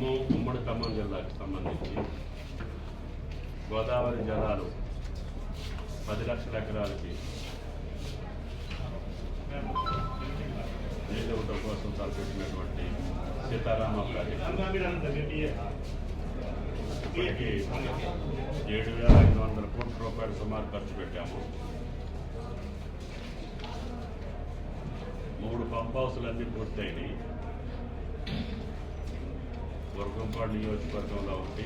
ఖమ్మం ఉమ్మడి ఖమ్మం జిల్లాకి సంబంధించి గోదావరి జలాలు పది లక్షల ఎకరాలకి నీటి ఇవ్వటం కోసం తలపెట్టినటువంటి సీతారామ ప్రాజెక్టు. ఇప్పటికీ ఏడు వేల ఐదు వందల కోట్ల రూపాయలు సుమారు ఖర్చు పెట్టాము. మూడు పంప్ హౌసులన్నీ పూర్తయినాయి. వర్గంపాడు నియోజకవర్గంలో ఒకటి.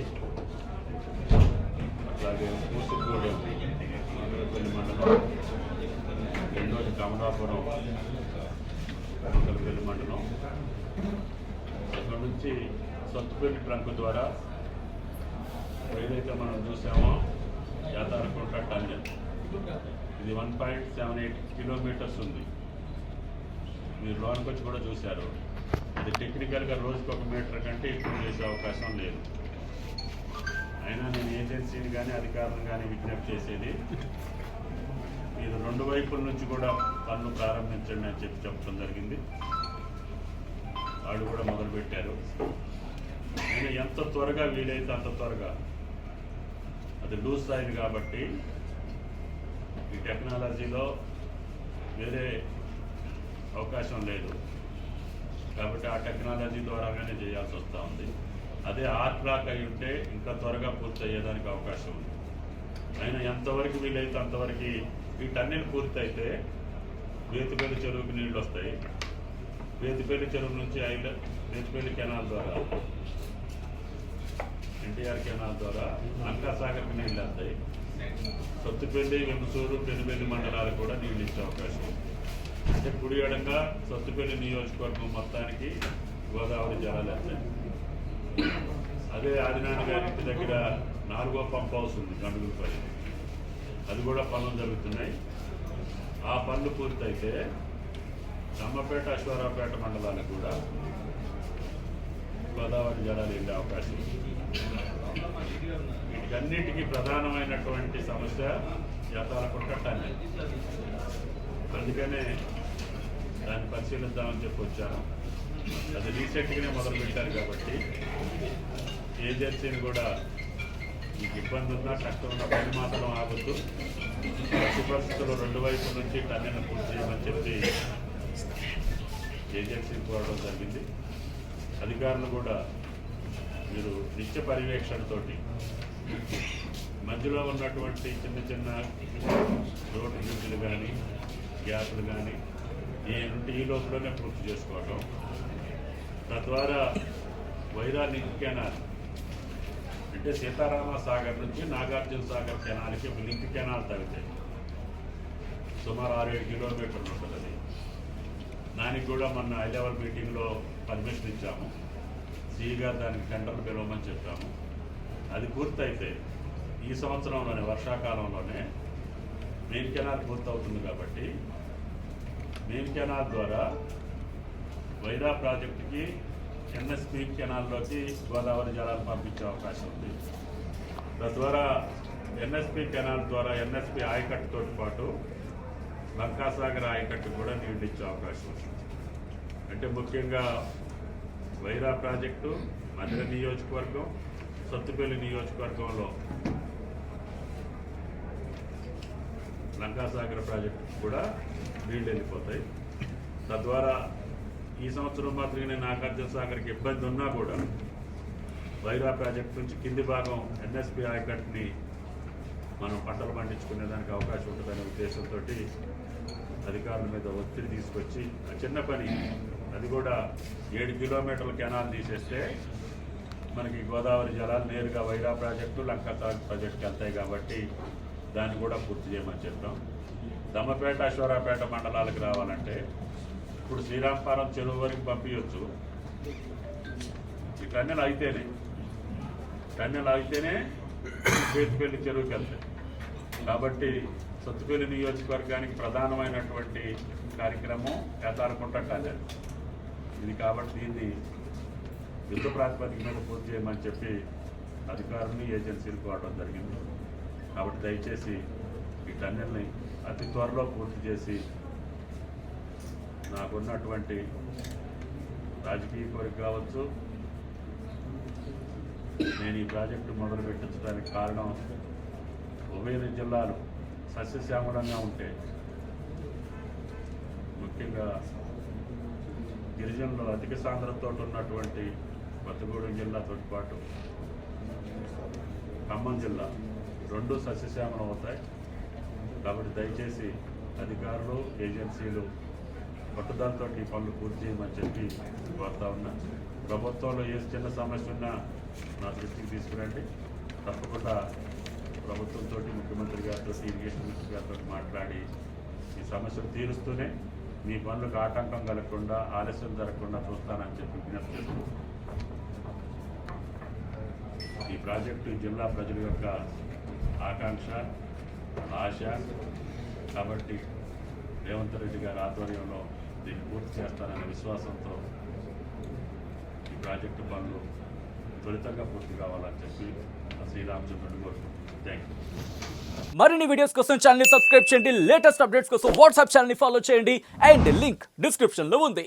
అట్లాగే పూసుగూడెం మంగళపల్లి మండలం. రెండోది కమలాపురం మంగళపల్లి మండలం. అక్కడ నుంచి సత్తుపల్లి ట్రంక్ ద్వారా ఏదైతే మనం చూసామో యాతారకుంట టన్నెల్. ఇది one point seven eight kilometres ఉంది. మీరు లోనికి వచ్చి కూడా చూశారు. అది టెక్నికల్గా రోజుకి ఒక మీటర్ కంటే ఎక్కువ చేసే అవకాశం లేదు. అయినా నేను ఏజెన్సీని కానీ అధికారులను కానీ విజ్ఞప్తి చేసేది మీరు రెండు వైపుల నుంచి కూడా పనులు ప్రారంభించండి అని చెప్పి చెప్పడం జరిగింది. వాళ్ళు కూడా మొదలుపెట్టారు. నేను ఎంత త్వరగా వీలైతే అంత త్వరగా. అది లూజ్ అయింది కాబట్టి ఈ టెక్నాలజీలో వేరే అవకాశం లేదు. కాబట్టి ఆ టెక్నాలజీ ద్వారాగానే చేయాల్సి వస్తూ ఉంది. అదే ఆర్ట్ బ్లాక్ అయి ఉంటే ఇంకా త్వరగా పూర్తి అయ్యేదానికి అవకాశం ఉంది. అయినా ఎంతవరకు వీలైతే అంతవరకు ఈ టన్నెల్ పూర్తి అయితే వేతిపల్లి చెరువుకి నీళ్ళు వస్తాయి. వేతిపల్లి చెరువు నుంచి ఐల వేతిపల్లి కెనాల్ ద్వారా ఎన్టీఆర్ కెనాల్ ద్వారా అంకాసాగర్కి నీళ్ళు వస్తాయి. సొత్తుపల్లి వెంసూరు పెనుపల్లి మండలాలు కూడా నీళ్ళు ఇచ్చే అవకాశం ఉంది. అంటే కుడి ఎడంగా సొత్తుపల్లి నియోజకవర్గం మొత్తానికి గోదావరి జలాలు అదే ఆదినారాయణ గారి ఇంటి దగ్గర నాలుగో పంప్ హౌస్ ఉంది గండుగుపల్లి అది కూడా పనులు జరుగుతున్నాయి. ఆ పనులు పూర్తయితే నమ్మపేట అశ్వారావుపేట మండలాలకు కూడా గోదావరి జలాలు వెళ్ళే అవకాశం వీటికన్నిటికీ ప్రధానమైనటువంటి సమస్య జతాల టన్నెల్ అందుకనే దాన్ని పరిశీలిద్దామని చెప్పి వచ్చాను. అది రీసెంట్గానే మొదలు పెట్టారు కాబట్టి ఏజెన్సీని కూడా మీకు ఇబ్బంది ఉన్నా కష్టం ఉన్నా పని మాత్రం ఆగొద్దు. ప్రతి పరిస్థితుల్లో రెండు వైపుల నుంచి టన్నెల్ని పూర్తి చేయమని చెప్పి ఏజెన్సీని కోరడం జరిగింది. అధికారులు కూడా మీరు నిత్య పర్యవేక్షణతోటి మధ్యలో ఉన్నటువంటి చిన్న చిన్న రోడ్డు బ్రిడ్జ్లు కానీ గ్యాప్లు కానీ ఈ ఈ లోపలనే పూర్తి చేసుకోవటం. తద్వారా వైరాన్ని కెనాల్ అంటే సీతారామ సాగర్ నుంచి నాగార్జున సాగర్ కెనాల్కి ఒక లింక్ కెనాల్ తగ్గుతాయి సుమారు ఆరు ఏడు కిలోమీటర్లు ఉంటుంది. అది దానికి కూడా మొన్న హై లెవెల్ మీటింగ్లో పర్మిషన్ ఇచ్చాము. సిఈ దానికి టెండర్లు పిలవమని చెప్పాము. అది పూర్తయితే ఈ సంవత్సరంలోనే వర్షాకాలంలోనే మెయిన్ కెనాల్ పూర్తవుతుంది కాబట్టి మెయిన్ కెనాల్ ద్వారా వైరా ప్రాజెక్టుకి ఎన్ఎస్పి కెనాల్లోకి గోదావరి జలాలు పంపించే అవకాశం ఉంది. తద్వారా ఎన్ఎస్పి కెనాల్ ద్వారా ఎన్ఎస్పి ఆయకట్టుతో పాటు లంకాసాగర్ ఆయకట్టు కూడా నీళ్ళు ఇచ్చే అవకాశం ఉంది. అంటే ముఖ్యంగా వైరా ప్రాజెక్టు మధుర నియోజకవర్గం సత్తుపల్లి నియోజకవర్గంలో లంకాసాగర్ ప్రాజెక్టు కూడా నీళ్ళు వెళ్ళిపోతాయి. తద్వారా ఈ సంవత్సరం మాత్రమే నాగార్జున సాగర్కి ఇబ్బంది ఉన్నా కూడా వైరా ప్రాజెక్ట్ నుంచి కింది భాగం ఎన్ఎస్పి ఆయకట్ని మనం పంటలు పండించుకునే దానికి అవకాశం ఉంటుందనే ఉద్దేశంతో అధికారుల మీద ఒత్తిడి తీసుకొచ్చి ఆ చిన్న పని అది కూడా ఏడు కిలోమీటర్ల కెనాల్ తీసేస్తే మనకి గోదావరి జలాలు నేరుగా వైరా ప్రాజెక్టు లంకా ప్రాజెక్టుకి వెళ్తాయి కాబట్టి దాన్ని కూడా పూర్తి చేయమని చెప్పాం దమ్మపేట అశ్వరాపేట మండలాలకు రావాలంటే ఇప్పుడు శ్రీరాంపారం చెరువు వరకు పంపించవచ్చు ఈ టన్నెల్ అయితేనే టన్నెల్ అయితేనే చేతిపల్లి చెరువుకి వెళ్తాయి. కాబట్టి సత్తుపల్లి నియోజకవర్గానికి ప్రధానమైనటువంటి కార్యక్రమం కేతారకుంట టన్నెల్. ఇది కాబట్టి దీన్ని యుద్ధ ప్రాతిపదిక మీద పూర్తి చేయమని చెప్పి అధికారులు ఏజెన్సీలు కోవడం జరిగింది. కాబట్టి దయచేసి వీటన్నిటిని అతి త్వరలో పూర్తి చేసి నాకున్నటువంటి రాజకీయ కోరిక కావచ్చు నేను ఈ ప్రాజెక్టు మొదలు పెట్టించడానికి కారణం ఉభయ జిల్లాలు సస్యశ్యామలంగా ఉంటే ముఖ్యంగా గిరిజనులు అధిక సాంద్రతతో ఉన్నటువంటి కొత్తగూడెం జిల్లాతో పాటు ఖమ్మం జిల్లా రెండు సస్యశ్యామలం అవుతాయి. కాబట్టి దయచేసి అధికారులు ఏజెన్సీలు పట్టుదలతో ఈ పనులు పూర్తి చేయమని చెప్పి కోరుతా ఉన్నా. ప్రభుత్వంలో ఏ చిన్న సమస్య ఉన్నా నా దృష్టికి తీసుకురండి. తప్పకుండా ప్రభుత్వంతో ముఖ్యమంత్రి గారితో ఇరిగేషన్ మినిస్టర్ గారితో మాట్లాడి ఈ సమస్యలు తీరుస్తూనే మీ పనులకు ఆటంకం కలగకుండా ఆలస్యం జరగకుండా చూస్తానని చెప్పి విజ్ఞప్తి చేస్తూ ఈ ప్రాజెక్టు జిల్లా ప్రజల యొక్క ఆకాంక్ష ఆశ కాబట్టి రేవంత్ రెడ్డి గారి ఆధ్వర్యంలో దీన్ని పూర్తి చేస్తాననే విశ్వాసంతో ఈ ప్రాజెక్టు పనులు త్వరితంగా పూర్తి కావాలని చెప్పి శ్రీరామచంద్రుడు కోరుకుంటున్నాను. థ్యాంక్ యూ మరిన్ని వీడియోస్ కోసం ఛానల్ సబ్స్క్రైబ్ చేయండి. లేటెస్ట్ అప్డేట్స్ కోసం వాట్సాప్ ఛానల్ని ఫాలో చేయండి. అండ్ లింక్ డిస్క్రిప్షన్లో ఉంది.